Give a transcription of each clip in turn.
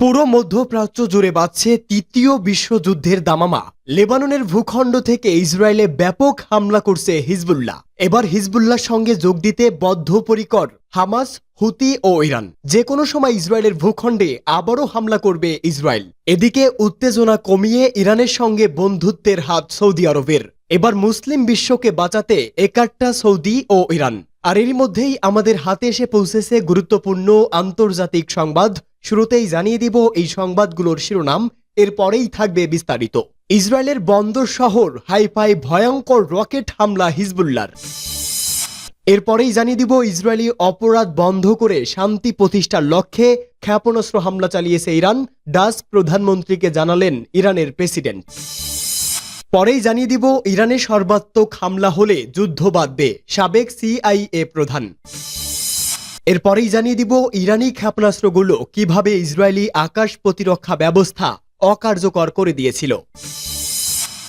পুরো মধ্যপ্রাচ্য জুড়ে বাজছে তৃতীয় বিশ্বযুদ্ধের দামামা। লেবাননের ভূখণ্ড থেকে ইসরায়েলে ব্যাপক হামলা করছে হিজবুল্লাহ। এবার হিজবুল্লাহর সঙ্গে যোগ দিতে বদ্ধপরিকর হামাস, হুতি ও ইরান। যে কোনো সময় ইসরায়েলের ভূখণ্ডে আবারও হামলা করবে ইসরায়েল। এদিকে উত্তেজনা কমিয়ে ইরানের সঙ্গে বন্ধুত্বের হাত সৌদি আরবের। এবার মুসলিম বিশ্বকে বাঁচাতে একাট্টা সৌদি ও ইরান। আর এরই মধ্যেই আমাদের হাতে এসে পৌঁছেছে গুরুত্বপূর্ণ আন্তর্জাতিক সংবাদ শুরুতেই জানিয়ে দিব এই সংবাদগুলোর শিরোনাম, এরপরেই থাকবে বিস্তারিত। ইসরায়েলের বন্দর শহর হাইফাই ভয়ঙ্কর রকেট হামলা হিজবুল্লার এরপরেই জানিয়ে দিব ইসরায়েলি অপরাধ বন্ধ করে শান্তি প্রতিষ্ঠার লক্ষ্যে ক্ষেপণাস্ত্র হামলা চালিয়েছে ইরান ডাস প্রধানমন্ত্রীকে জানালেন ইরানের প্রেসিডেন্ট। পরেই জানিয়ে দিব ইরানে সর্বাত্মক হামলা হলে যুদ্ধ বাঁধবে সাবেক সিআইএ প্রধান। এরপরেই জানিয়ে দিব ইরানি ক্ষেপণাস্ত্রগুলো কীভাবে ইসরায়েলি আকাশ প্রতিরক্ষা ব্যবস্থা অকার্যকর করে দিয়েছিল।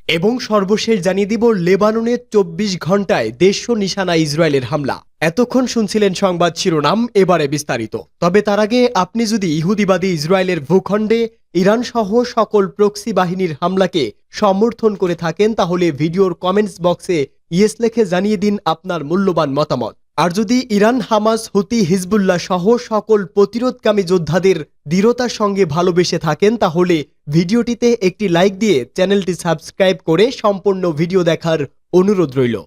এবং সর্বশেষ জানিয়ে দিব লেবাননের চব্বিশ ঘন্টায় দেড়শো নিশানা ইসরায়েলের হামলা। এতক্ষণ শুনছিলেন সংবাদ শিরোনাম, এবারে বিস্তারিত। তবে তার আগে আপনি যদি ইহুদিবাদী ইসরায়েলের ভূখণ্ডে ইরান সহ সকল প্রক্সি বাহিনীর হামলাকে সমর্থন করে থাকেন, তাহলে ভিডিওর কমেন্টস বক্সে ইয়েস লেখে জানিয়ে দিন আপনার মূল্যবান মতামত। আর যদি ইরান, হামাস, হুতি, হিজবুল্লাহ সহ সকল প্রতিরোধকামী যোদ্ধাদের দৃঢ়তার সঙ্গে ভালোবেসে থাকেন, তাহলে ভিডিওটিতে একটি লাইক দিয়ে চ্যানেলটি সাবস্ক্রাইব করে সম্পূর্ণ ভিডিও দেখার অনুরোধ রইল।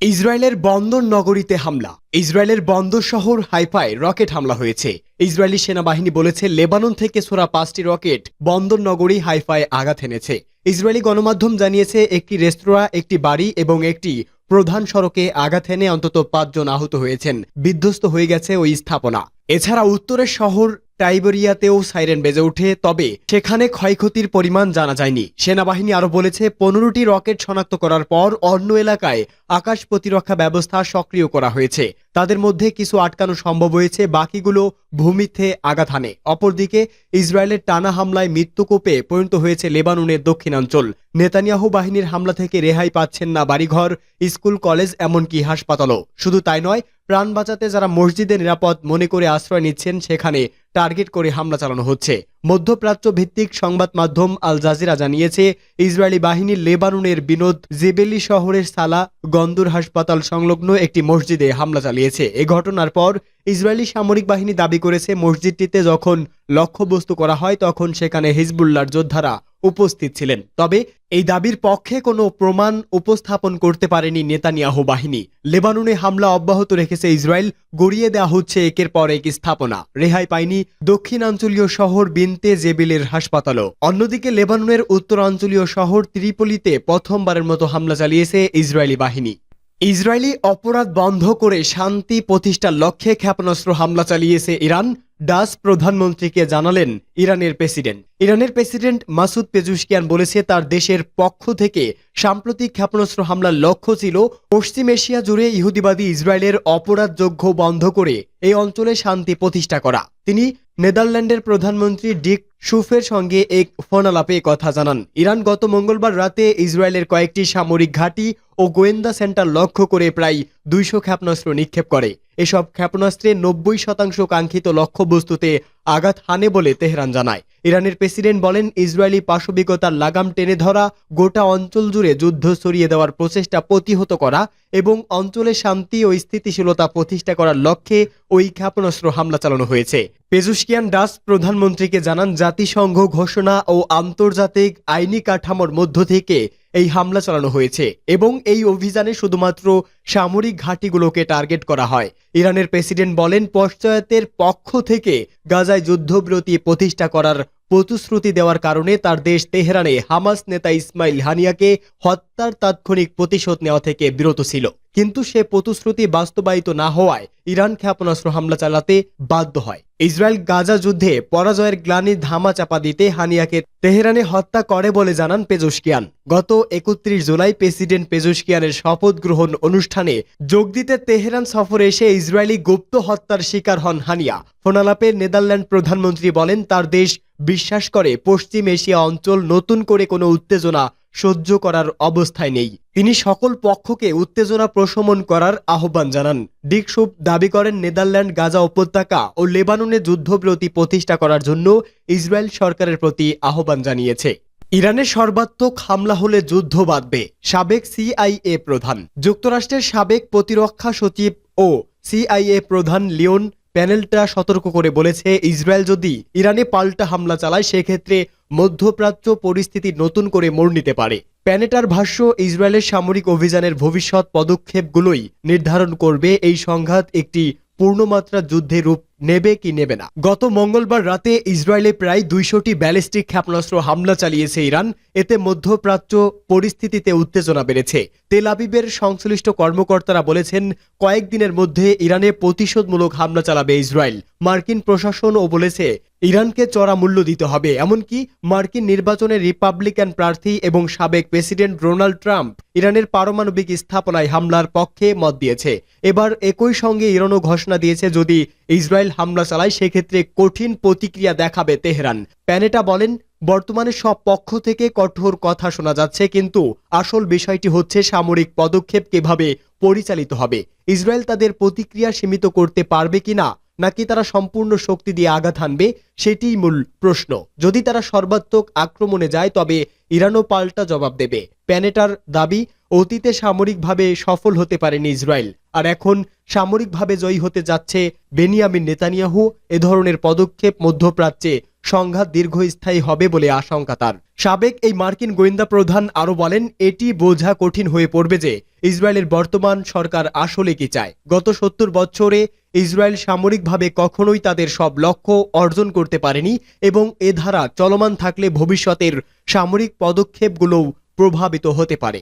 ইসরায়েলের বন্দর নগরীতে হামলা। ইসরায়েলের বন্দর শহর হাইফায় রকেট হামলা হয়েছে। ইসরায়েলি সেনাবাহিনী বলেছে, লেবানন থেকে ছোড়া পাঁচটি রকেট বন্দর নগরী হাইফায় আঘাত এনেছে। ইসরায়েলি গণমাধ্যম জানিয়েছে, একটি রেস্তোরাঁ, একটি বাড়ি এবং একটি প্রধান সড়কে আঘাত এনে অন্তত পাঁচজন আহত হয়েছেন। বিধ্বস্ত হয়ে গেছে ওই স্থাপনা। এছাড়া উত্তরের শহর টাইবেরিয়াতেও সাইরেন বেজে ওঠে, তবে সেখানে ক্ষয়ক্ষতির পরিমাণ জানা যায়নি। সেনাবাহিনী আরও বলেছে, পনেরোটি রকেট শনাক্ত করার পর অন্য এলাকায় আকাশ প্রতিরক্ষা ব্যবস্থা সক্রিয় করা হয়েছে। তাদের মধ্যে কিছু আটকানো সম্ভব হয়েছে, বাকিগুলো ভূমিতে আঘাত হানে। অপরদিকে, ইসরায়েলের টানা হামলায় মৃত্যুকূপে পরিণত হয়েছে লেবাননের দক্ষিণাঞ্চল। নেতানিয়াহু বাহিনীর হামলা থেকে রেহাই পাচ্ছেন না বাড়িঘর, স্কুল, কলেজ, এমনকি হাসপাতালও। শুধু তাই নয় প্রাণ বাঁচাতে যারা মসজিদে নিরাপদ মনে করে আশ্রয় নিচ্ছেন, সেখানে টার্গেট করে হামলা চালানো হচ্ছে। মধ্যপ্রাচ্য ভিত্তিক সংবাদ মাধ্যম আল জাজিরা জানিয়েছে, ইসরায়েলি বাহিনী লেবাননের বিনোদ জেবেলি শহরের সালা গন্দুর হাসপাতাল সংলগ্ন একটি মসজিদে হামলা চালিয়েছে। এ ঘটনার পর ইসরায়েলি সামরিক বাহিনী দাবি করেছে, মসজিদটিতে যখন লক্ষ্যবস্তু করা হয়, তখন সেখানে হিজবুল্লার যোদ্ধারা উপস্থিত ছিলেন। তবে এই দাবির পক্ষে কোনো প্রমাণ উপস্থাপন করতে পারেনি নেতানিয়াহু বাহিনী। লেবাননে হামলা অব্যাহত রেখেছে ইসরায়েল, গড়িয়ে দেওয়া হচ্ছে একের পর এক স্থাপনা। রেহাই পায়নি দক্ষিণাঞ্চলীয় শহর বিনতে জেবিলের হাসপাতালও। অন্যদিকে লেবাননের উত্তরাঞ্চলীয় শহর ত্রিপলিতে প্রথমবারের মতো হামলা চালিয়েছে ইসরায়েলি বাহিনী। ইসরায়েলি অপরাধ বন্ধ করে শান্তি প্রতিষ্ঠার লক্ষ্যে ক্ষেপণাস্ত্র হামলা চালিয়েছে ইরান। ডাস প্রধানমন্ত্রীকে জানালেন ইরানের প্রেসিডেন্ট। ইরানের প্রেসিডেন্ট মাসুদ পেজুশকিয়ান বলেছে, তার দেশের পক্ষ থেকে সাম্প্রতিক ক্ষেপণাস্ত্র হামলার লক্ষ্য ছিল পশ্চিম এশিয়া জুড়ে ইহুদিবাদী ইসরায়েলের অপরাধযোগ্য বন্ধ করে এই অঞ্চলে শান্তি প্রতিষ্ঠা করা। তিনি নেদারল্যান্ডের প্রধানমন্ত্রী ডিক সুফের সঙ্গে এক ফোনালাপে কথা জানান। ইরান গত মঙ্গলবার রাতে ইসরায়েলের কয়েকটি সামরিক ঘাঁটি ও গোয়েন্দা সেন্টার লক্ষ্য করে প্রায় দুইশো ক্ষেপণাস্ত্র নিক্ষেপ করে। এসব ক্ষেপণাস্ত্রে নব্বই শতাংশ কাঙ্ক্ষিত লক্ষ্যবস্তুতে আঘাত হানে বলে তেহরান জানায়। ইরানের প্রেসিডেন্ট বলেন, ইসরায়েলি পাশবিকতার লাগাম টেনে ধরা গোটা অঞ্চল জুড়ে যুদ্ধ সরিয়ে দেওয়ার প্রচেষ্টা প্রতিহত করা এবং অঞ্চলে শান্তি ও স্থিতিশীলতা প্রতিষ্ঠা করার লক্ষ্যে ওই ক্ষেপণাস্ত্র হামলা চালানো হয়েছে। পেজুশকিয়ান ডাস প্রধানমন্ত্রীকে জানান, জাতিসংঘ ঘোষণা ও আন্তর্জাতিক আইনি কাঠামোর মধ্য থেকে এই হামলা চালানো হয়েছে এবং এই অভিযানে শুধুমাত্র সামরিক ঘাঁটিগুলোকে টার্গেট করা হয়। ইরানের প্রেসিডেন্ট বলেন, পশ্চাতের পক্ষ থেকে গাজায় যুদ্ধবিরতি প্রতিষ্ঠা করার প্রতিশ্রুতি দেওয়ার কারণে তার দেশ তেহরানে হামাস নেতা ইসমাইল হানিয়াকে হত্যার তাৎক্ষণিক প্রতিশোধ নেওয়া থেকে বিরত ছিল। কিন্তু সে প্রতিশ্রুতি বাস্তবায়িত না হওয়ায় ইরান ক্ষেপণাস্ত্র হামলা চালাতে বাধ্য হয়। ইসরায়েল গাজা যুদ্ধে পরাজয়ের গ্লানি ধামা চাপা দিতে হানিয়াকে তেহরানে হত্যা করে বলে জানান পেজুশকিয়ান। গত একত্রিশ জুলাই প্রেসিডেন্ট পেজুশকিয়ানের শপথ গ্রহণ অনুষ্ঠানে যোগ দিতে তেহরান সফরে এসে ইসরায়েলি গুপ্ত হত্যার শিকার হন হানিয়া। ফোনালাপে নেদারল্যান্ড প্রধানমন্ত্রী বলেন, তার দেশ বিশ্বাস করে পশ্চিম এশিয়া অঞ্চল নতুন করে কোনো উত্তেজনা সহ্য করার অবস্থায় নেই। তিনি সকল পক্ষকে উত্তেজনা প্রশমন করার আহ্বান জানান। ডিকসুপ দাবি করেন, নেদারল্যান্ড, গাজা উপত্যকা ও লেবাননে যুদ্ধবিরতি প্রতিষ্ঠা করার জন্য ইসরায়েল সরকারের প্রতি আহ্বান জানিয়েছে। ইরানের সর্বাত্মক হামলা হলে যুদ্ধ বাঁধবে, সাবেক সিআইএ প্রধান। যুক্তরাষ্ট্রের সাবেক প্রতিরক্ষা সচিব ও সিআইএ প্রধান লিওন প্যানেলটা সতর্ক করে বলেছে, ইসরায়েল যদি ইরানে পাল্টা হামলা চালায়, সেক্ষেত্রে মধ্যপ্রাচ্য পরিস্থিতি নতুন করে মোড় নিতে পারে। প্যানেটার ভাষ্য, ইসরায়েলের সামরিক অভিযানের ভবিষ্যৎ পদক্ষেপগুলোই নির্ধারণ করবে। এই সংঘাত একটি পূর্ণমাত্রা যুদ্ধে রূপ নেবে কি নেবে না। গত মঙ্গলবার রাতে ইসরায়েলে প্রায় দুইশোটি ব্যালিস্টিক ক্ষেপণাস্ত্র হামলা চালিয়েছে ইরান। এতে মধ্যপ্রাচ্য পরিস্থিতিতে উত্তেজনা বেড়েছে। তেল আবিবের সংশ্লিষ্ট কর্মকর্তারা বলেছেন, কয়েকদিনের মধ্যে ইরানে প্রতিশোধমূলক হামলা চালাবে ইসরায়েল। মার্কিন প্রশাসনও বলেছে, ইরানকে চড়া মূল্য দিতে হবে। এমনকি মার্কিন নির্বাচনে রিপাবলিকান প্রার্থী এবং সাবেক প্রেসিডেন্ট ডোনাল্ড ট্রাম্প ইরানের পারমাণবিক স্থাপনায় হামলার পক্ষে মত দিয়েছে। এবার একই সঙ্গে ইরানও ঘোষণা দিয়েছে, যদি ইসরায়েল হামলা চালায়, সেক্ষেত্রে কঠিন প্রতিক্রিয়া দেখাবে তেহরান। প্যানেটা বলেন, বর্তমানে সব পক্ষ থেকে কঠোর কথা শোনা যাচ্ছে, কিন্তু আসল বিষয়টি হচ্ছে সামরিক পদক্ষেপ কীভাবে পরিচালিত হবে। ইসরায়েল তাদের প্রতিক্রিয়া সীমিত করতে পারবে কিনা, নাকি তারা সম্পূর্ণ শক্তি দিয়ে আঘাত হানবে, সেটিই মূল প্রশ্ন। যদি তারা সর্বাত্মক আক্রমণে যায়, তবে ইরানও পাল্টা জবাব দেবে। প্যানেটার দাবি, অতীতে সামরিকভাবে সফল হতে পারেনি ইসরায়েল। আর এখন সামরিকভাবে জয়ী হতে যাচ্ছে বেনিয়ামিন নেতানিয়াহু। এ ধরনের পদক্ষেপ মধ্যপ্রাচ্যে সংঘাত দীর্ঘস্থায়ী হবে বলে আশঙ্কা তার। সাবেক এই মার্কিন গোয়েন্দা প্রধান আরও বলেন, এটি বোঝা কঠিন হয়ে পড়বে যে ইসরায়েলের বর্তমান সরকার আসলে কি চায়। গত সত্তর বছরে ইসরায়েল সামরিকভাবে কখনোই তাদের সব লক্ষ্য অর্জন করতে পারেনি এবং এ ধারা চলমান থাকলে ভবিষ্যতের সামরিক পদক্ষেপগুলোও প্রভাবিত হতে পারে।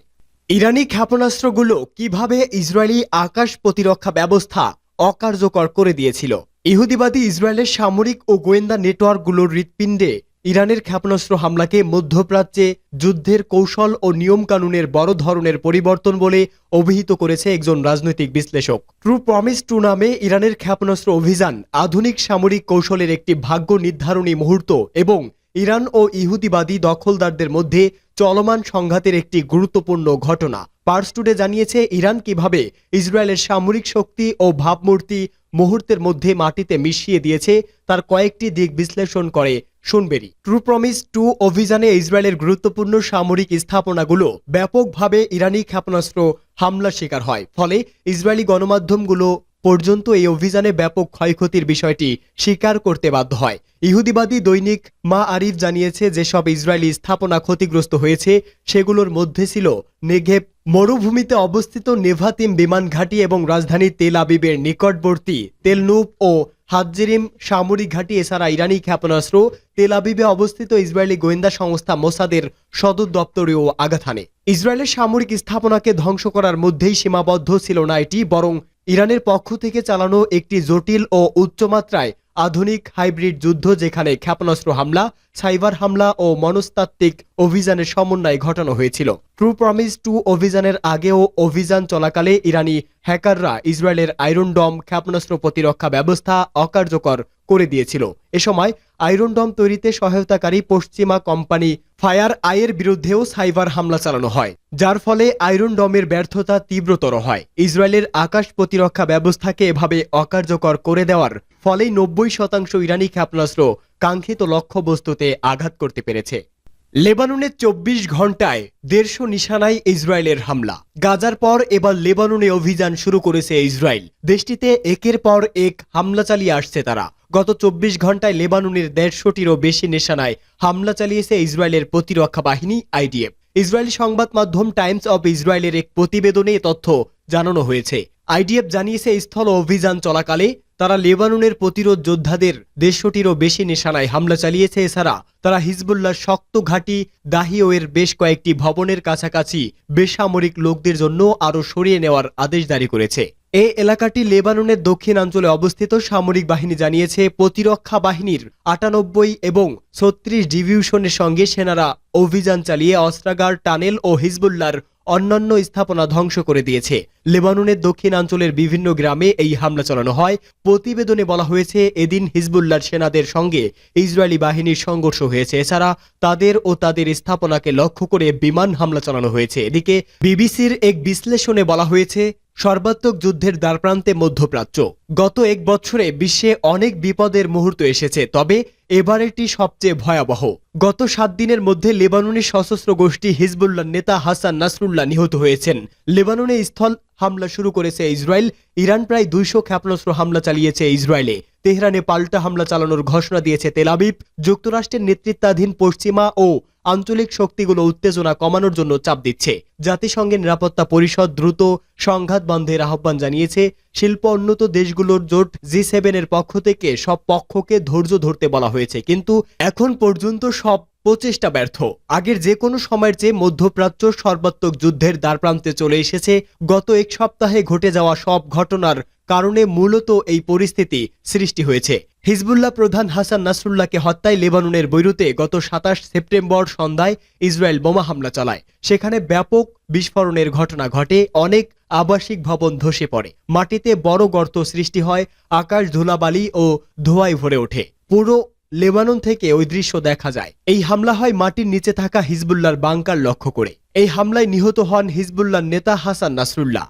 ইরানি ক্ষেপণাস্ত্রগুলো কীভাবে ইসরায়েলি আকাশ প্রতিরক্ষা ব্যবস্থা অকার্যকর করে দিয়েছিল? ইহুদিবাদী ইসরায়েলের সামরিক ও গোয়েন্দা নেটওয়ার্কগুলোর হৃৎপিণ্ডে ইরানের ক্ষেপণাস্ত্র হামলাকে মধ্যপ্রাচ্যে যুদ্ধের কৌশল ও নিয়মকানুনের বড় ধরনের পরিবর্তন বলে অভিহিত করেছে একজন রাজনৈতিক বিশ্লেষক। ট্রু প্রমিস টু নামে ইরানের ক্ষেপণাস্ত্র অভিযান আধুনিক সামরিক কৌশলের একটি ভাগ্য নির্ধারণী মুহূর্ত এবং ইরান ও ইহুদিবাদী দখলদারদের মধ্যে চলমান সংঘাতের একটি গুরুত্বপূর্ণ ঘটনা। পার্স টুডে জানিয়েছে, ইরান কীভাবে ইসরায়েলের সামরিক শক্তি ও ভাবমূর্তি মুহূর্তের মধ্যে মাটিতে মিশিয়ে দিয়েছে, তার কয়েকটি দিক বিশ্লেষণ করে শুনবেরি। ট্রু প্রমিস টু অভিযানে ইসরায়েলের গুরুত্বপূর্ণ সামরিক স্থাপনাগুলো ব্যাপকভাবে ইরানি ক্ষেপণাস্ত্র হামলার শিকার হয়। ফলে ইসরায়েলি গণমাধ্যমগুলো পর্যন্ত এই অভিযানে ব্যাপক ক্ষয়ক্ষতির বিষয়টি স্বীকার করতে বাধ্য হয়। ইহুদিবাদী দৈনিক মা আরিফ জানিয়েছে, যেসব ইসরায়েলি স্থাপনা ক্ষতিগ্রস্ত হয়েছে, সেগুলোর মধ্যে ছিল নেঘেব মরুভূমিতে অবস্থিত নেভাতিম বিমান ঘাঁটি এবং রাজধানী তেল আবিবের নিকটবর্তী তেলনুপ ও হাজ্জেরিম সামরিক ঘাঁটি, এছাড়া ইরানি ক্ষেপণাস্ত্র, তেল আবিবে অবস্থিত ইসরায়েলি গোয়েন্দা সংস্থা মোসাদের সদর দপ্তরেও আঘাত হানে। ইসরায়েলের সামরিক স্থাপনাকে ধ্বংস করার মধ্যেই সীমাবদ্ধ ছিল না এটি, বরং ইরানের পক্ষ থেকে চালানো একটি জটিল ও উচ্চমাত্রায় আধুনিক হাইব্রিড যুদ্ধ যেখানে ক্ষেপণাস্ত্র হামলা, সাইবার হামলা ও মনস্তাত্ত্বিক অভিযানের সমন্বয় ঘটানো হয়েছিল। ট্রু প্রমিস টু অভিযানের আগেও অভিযান চলাকালে ইরানি হ্যাকাররা ইসরায়েলের আয়রন ডম ক্ষেপণাস্ত্র প্রতিরক্ষা ব্যবস্থা অকার্যকর করে দিয়েছিল। এ সময় আয়রন ডম তৈরিতে সহায়তাকারী পশ্চিমা কোম্পানি ফায়ার আইয়ের বিরুদ্ধেও সাইবার হামলা চালানো হয়, যার ফলে আয়রন ডমের ব্যর্থতা তীব্রতর হয়। ইসরায়েলের আকাশ প্রতিরক্ষা ব্যবস্থাকে এভাবে অকার্যকর করে দেওয়ার ফলেই নব্বই শতাংশ ইরানি ক্ষেপণাস্ত্র কাঙ্ক্ষিত লক্ষ্যবস্তুতে আঘাত করতে পেরেছে। লেবাননে চব্বিশ ঘন্টায় দেড়শো নিশানায় ইসরায়েলের হামলা। গাজার পর এবার লেবাননে অভিযান শুরু করেছে ইসরায়েল। দেশটিতে একের পর এক হামলা চালিয়ে আসছে তারা। গত চব্বিশ ঘন্টায় লেবাননের দেড়শোটিরও বেশি নিশানায় হামলা চালিয়েছে ইসরায়েলের প্রতিরক্ষা বাহিনী, আইডিএফ। ইসরায়েলি সংবাদ মাধ্যম টাইমস অব ইসরায়েলের এক প্রতিবেদনে তথ্য জানানো হয়েছে। আইডিএফ জানিয়েছে, স্থল অভিযান চলাকালে তারা লেবাননের প্রতিরোধ যোদ্ধাদের দেড়শোটিরও বেশি নিশানায় হামলা চালিয়েছে। এছাড়া তারা হিজবুল্লাহ শক্ত ঘাঁটি দাহিওয়ের বেশ কয়েকটি ভবনের কাছাকাছি বেসামরিক লোকদের জন্য আরও সরিয়ে নেওয়ার আদেশ জারি করেছে। এই এলাকাটি লেবাননের দক্ষিণাঞ্চলে অবস্থিত সামরিক বাহিনী জানিয়েছে, প্রতিরক্ষা বাহিনীর আটানব্বই এবং ছত্রিশ ডিভিশনের সঙ্গে সেনারা অভিযান চালিয়ে অস্ত্রাগার, টানেল ও হিজবুল্লার অন্যান্য স্থাপনা ধ্বংস করে দিয়েছে। লেবাননের দক্ষিণাঞ্চলের বিভিন্ন গ্রামে এই হামলা চালানো হয়। প্রতিবেদনে বলা হয়েছে, এদিন হিজবুল্লাহর সেনাদের সঙ্গে ইসরায়েলি বাহিনীর সংঘর্ষ হয়েছে। এছাড়া তাদের ও তাদের স্থাপনাকে লক্ষ্য করে বিমান হামলা চালানো হয়েছে। এদিকে বিবিসির এক বিশ্লেষণে বলা হয়েছে সর্বাত্মক যুদ্ধের দ্বারপ্রান্তে মধ্যপ্রাচ্য। গত এক বছরে বিশ্বে অনেক বিপদের মুহূর্ত এসেছে, তবে এবারেরটি সবচেয়ে ভয়াবহ। গত সাত দিনের মধ্যে লেবাননের সশস্ত্র গোষ্ঠী হিজবুল্লাহ নেতা হাসান নাসরুল্লাহ নিহত হয়েছেন। লেবাননে স্থল হামলা শুরু করেছে ইসরায়েল। ইরান প্রায় দুইশো ক্ষেপণাস্ত্র হামলা চালিয়েছে ইসরায়েলে। তেহরানে পাল্টা হামলা চালানোর ঘোষণা দিয়েছে তেলাবিব যুক্তরাষ্ট্রের নেতৃত্বাধীন পশ্চিমা ও আঞ্চলিক শক্তিগুলো উত্তেজনা কমানোর জন্য চাপ দিচ্ছে। জাতিসংঘের নিরাপত্তা পরিষদ দ্রুত সংঘাত বন্ধের আহ্বান জানিয়েছে। শিল্প উন্নত দেশগুলোর জোট জি সেভেনের পক্ষ থেকে সব পক্ষকে ধৈর্য ধরতে বলা হয়েছে। কিন্তু এখন পর্যন্ত সব প্রচেষ্টা ব্যর্থ। আগের যে কোনো সময়ের চেয়ে মধ্যপ্রাচ্য সর্বাত্মক যুদ্ধের দ্বারপ্রান্তে চলে এসেছে। গত এক সপ্তাহে ঘটে যাওয়া সব ঘটনার কারণে মূলত এই পরিস্থিতি সৃষ্টি হয়েছে। হিজবুল্লাহ প্রধান হাসান নাসরুল্লাহকে হত্যায় লেবাননের বৈরুতে গত সাতাশ সেপ্টেম্বর সন্ধ্যায় ইসরায়েল বোমা হামলা চালায়। সেখানে ব্যাপক বিস্ফোরণের ঘটনা ঘটে, অনেক আবাসিক ভবন ধসে পড়ে। মাটিতে বড় গর্ত সৃষ্টি হয়, আকাশ ধুলাবালি ও ধোঁয়ায় ভরে ওঠে। পুরো লেবানন থেকে ওই দৃশ্য দেখা যায়। এই হামলা হয় মাটির নিচে থাকা হিজবুল্লাহর বাংকার লক্ষ্য করে। এই হামলায় নিহত হন হিজবুল্লাহর নেতা হাসান নাসরুল্লাহ।